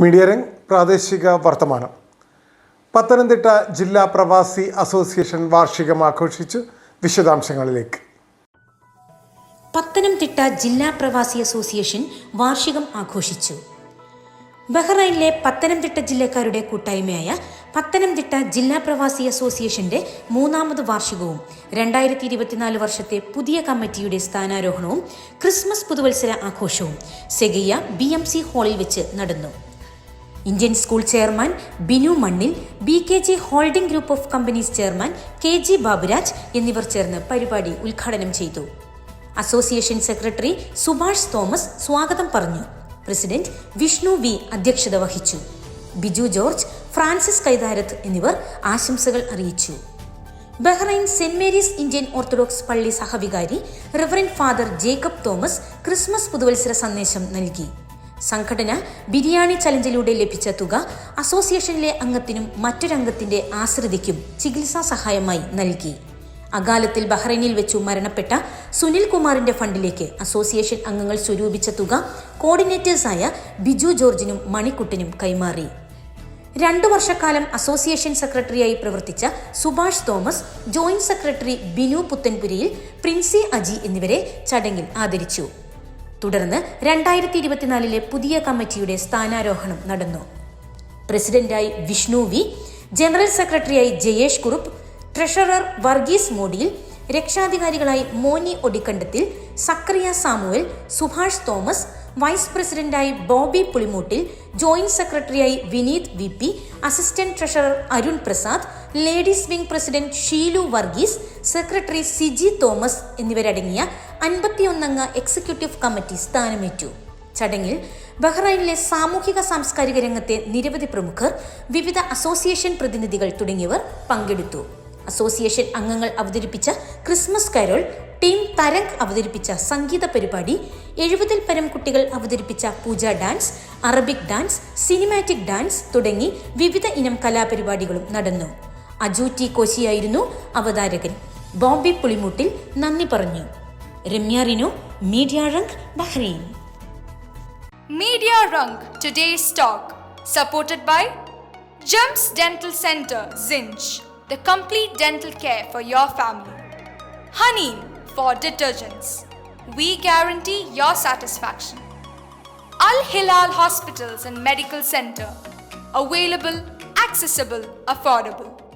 Media രംഗ് പ്രാദേശിക വർത്തമാനം. പത്തനംതിട്ട ജില്ലാ പ്രവാസി അസോസിയേഷൻ വാർഷികം ആഘോഷിച്ച് വിശദാംശങ്ങളിലേക്ക്. പത്തനംതിട്ട ജില്ലാ പ്രവാസി അസോസിയേഷൻ വാർഷികം ആഘോഷിച്ചു. ബഹ്റൈനിലെ പത്തനംതിട്ട ജില്ലക്കാരുടെ കൂട്ടായ്മയായ പത്തനംതിട്ട ജില്ലാ പ്രവാസി അസോസിയേഷന്റെ മൂന്നാമത് വാർഷികവും രണ്ടായിരത്തി ഇരുപത്തിനാല് വർഷത്തെ പുതിയ കമ്മിറ്റിയുടെ സ്ഥാനാരോഹണവും ക്രിസ്മസ് പുതുവത്സര ആഘോഷവും സെഗിയ ബി എം സി ഹാളിൽ വെച്ച് നടന്നു. Indian school chairman Binu Mannil B K G holding group of companies chairman K G Baburaj എന്നിവർ ചേർന്ന് പരിപാടി ഉദ്ഘാടനം ചെയ്തു. അസോസിയേഷൻ സെക്രട്ടറി സുഭാഷ് തോമസ് സ്വാഗതം പറഞ്ഞു. പ്രസിഡന്റ് വിഷ്ണു വി അധ്യക്ഷത വഹിച്ചു. ബിജു ജോർജ് ഫ്രാൻസിസ് കൈതാരത്ത് എന്നിവർ ആശംസകൾ അറിയിച്ചു. Bahrain saint Mary's Indian orthodox പള്ളി സഹവികാരി reverend father Jacob Thomas Christmas പുതുവത്സര സന്ദേശം നൽകി. സംഘടന ബിരിയാണി ചലഞ്ചിലൂടെ ലഭിച്ച തുക അസോസിയേഷനിലെ അംഗത്തിനും മറ്റൊരംഗത്തിന്റെ ആശ്രിതയ്ക്കും ചികിത്സാ സഹായമായി നൽകി. അകാലത്തിൽ ബഹ്റൈനിൽ വെച്ചു മരണപ്പെട്ട സുനിൽ കുമാറിന്റെ ഫണ്ടിലേക്ക് അസോസിയേഷൻ അംഗങ്ങൾ സ്വരൂപിച്ച തുക കോർഡിനേറ്റേഴ്സായ ബിജു ജോർജിനും മണിക്കുട്ടനും കൈമാറി. രണ്ടു വർഷക്കാലം അസോസിയേഷൻ സെക്രട്ടറിയായി പ്രവർത്തിച്ച Subhash Thomas joint secretary Binu Puthenpuriyil Princy Aji എന്നിവരെ ചടങ്ങിൽ ആദരിച്ചു. തുടർന്ന് രണ്ടായിരത്തി ഇരുപത്തിനാലിലെ പുതിയ കമ്മിറ്റിയുടെ സ്ഥാനാരോഹണം നടന്നു. പ്രസിഡന്റായി വിഷ്ണു വി ജനറൽ സെക്രട്ടറിയായി Jayesh Kurup treasurer Varghese മോഡിയിൽ രക്ഷാധികാരികളായി Moni Odikandathil Zacharia Samuel Subhash Thomas vice പ്രസിഡന്റായി ബോബി പുളിമൂട്ടിൽ ജോയിന്റ് സെക്രട്ടറിയായി Vineeth V P assistant treasurer Arun Prasad ladies wing president Sheelu Varghese secretary Siji Thomas എന്നിവരടങ്ങിയ അൻപത്തിയൊന്നംഗ എക്സിക്യൂട്ടീവ് കമ്മിറ്റി സ്ഥാനമേറ്റു. ചടങ്ങിൽ ബഹ്റൈനിലെ സാമൂഹിക സാംസ്കാരിക രംഗത്തെ നിരവധി പ്രമുഖർ വിവിധ അസോസിയേഷൻ പ്രതിനിധികൾ തുടങ്ങിയവർ പങ്കെടുത്തു. അസോസിയേഷൻ അംഗങ്ങൾ അവതരിപ്പിച്ച ക്രിസ്മസ് കരോൾ ടീം തരംഗ് അവതരിപ്പിച്ച സംഗീത പരിപാടി എഴുപതിൽ പരം കുട്ടികൾ അവതരിപ്പിച്ച puja dance Arabic dance cinematic dance തുടങ്ങി വിവിധ ഇനം കലാപരിപാടികളും നടന്നു. അജു ടി കോശിയായിരുന്നു അവതാരകൻ. ബോംബെ പുളിമൂട്ടിൽ നന്ദി പറഞ്ഞു. Ramya Rinu media Rang Bahrain. Media Rang today stock supported by Gems dental centre സിഞ്ച് the complete dental care for your family. Honey for detergents. We guarantee your satisfaction. Al Hilal Hospitals and Medical Center, available, accessible, affordable.